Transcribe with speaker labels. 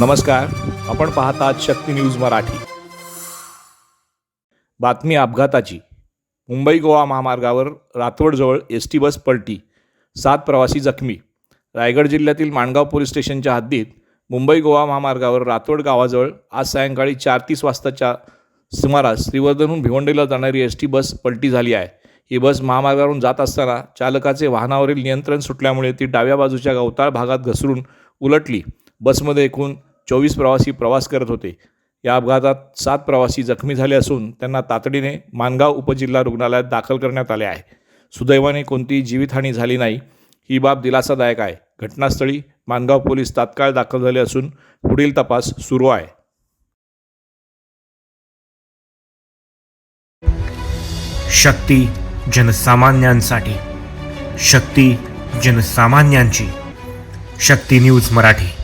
Speaker 1: नमस्कार. आपण पाहतात शक्ती न्यूज मराठी. बातमी अपघाताची. मुंबई गोवा महामार्गावर रातवडजवळ एस टी बस पलटी. सात प्रवासी जखमी. रायगड जिल्ह्यातील माणगाव पोलीस स्टेशनच्या हद्दीत मुंबई गोवा महामार्गावर रातवड गावाजवळ आज सायंकाळी चार तीस वाजताच्या सुमारास श्रीवर्धनहून भिवंडीला जाणारी एस टी बस पलटी झाली आहे. ही बस महामार्गावरून जात असताना चालकाचे वाहनावरील नियंत्रण सुटल्यामुळे ती डाव्या बाजूच्या गवताळ भागात घसरून उलटली. बसमध्ये एकूण चोवीस प्रवासी प्रवास करत होते. या अपघातात सात प्रवासी जखमी झाले असून त्यांना तातडीने मानगाव उपजिल्हा रुग्णालयात दाखल करण्यात आले आहे. सुदैवाने कोणतीही जीवितहानी झाली नाही. ही बाब दिलासादायक आहे. घटनास्थळी मानगाव पोलीस तात्काळ दाखल झाले असून पुढील तपास सुरू आहे.
Speaker 2: शक्ती जनसामान्यांसाठी. शक्ती जनसामान्यांची. शक्ती न्यूज मराठी.